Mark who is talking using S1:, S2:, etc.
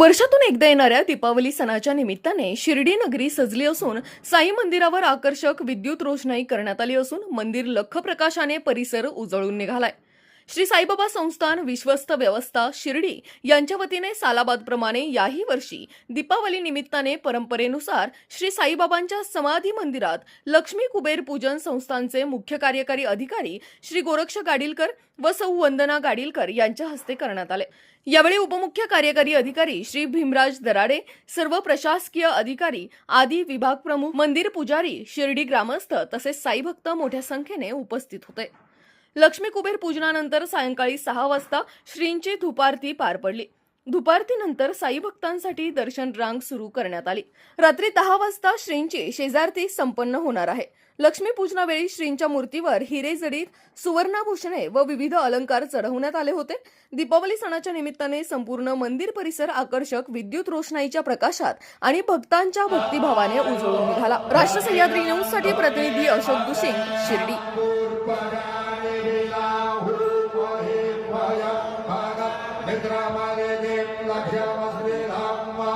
S1: वर्षातून एकदा येणाऱ्या दीपावली सणाच्या निमित्ताने शिर्डी नगरी सजली असून साई मंदिरावर आकर्षक विद्युत रोषणाई करण्यात आली असून मंदिर लख प्रकाशाने परिसर उजळून निघालाय. श्री साईबाबा संस्थान विश्वस्त व्यवस्था शिर्डी यांच्या वतीने सालाबादप्रमाणे याही वर्षी दीपावली निमित्ताने परंपरेनुसार श्री साईबाबांच्या समाधी मंदिरात लक्ष्मी कुबेर पूजन संस्थानचे मुख्य कार्यकारी अधिकारी श्री गोरक्ष गाडीलकर व सौ वंदना गाडीलकर यांच्या हस्ते करण्यात आले. यावेळी उपमुख्य कार्यकारी अधिकारी श्री भीमराज दराडे सर्व प्रशासकीय अधिकारी आदी विभाग प्रमुख मंदिर पुजारी शिर्डी ग्रामस्थ तसेच साई भक्त मोठ्या संख्येने उपस्थित होते. लक्ष्मी कुबेर पूजनानंतर सायंकाळी सहा वाजता श्रींची धुपारती पार पडली. धुपारतीनंतर साई भक्तांसाठी दर्शन रांग सुरू करण्यात आली. रात्री दहा वाजता श्रींची शेजारती संपन्न होणार आहे. लक्ष्मी पूजनावेळी श्रींच्या मूर्तीवर हिरे जडीत सुवर्णाभूषणे व विविध अलंकार चढवण्यात आले होते. दीपावली सणाच्या निमित्ताने संपूर्ण मंदिर परिसर आकर्षक विद्युत रोषणाईच्या प्रकाशात आणि भक्तांच्या भक्तिभावाने उजळून निघाला. राष्ट्र सह्याद्री न्यूजसाठी प्रतिनिधी अशोक दुसिंग शिर्डी.
S2: विक्रमदितिं लक्ष्यमस्मिधाम्मा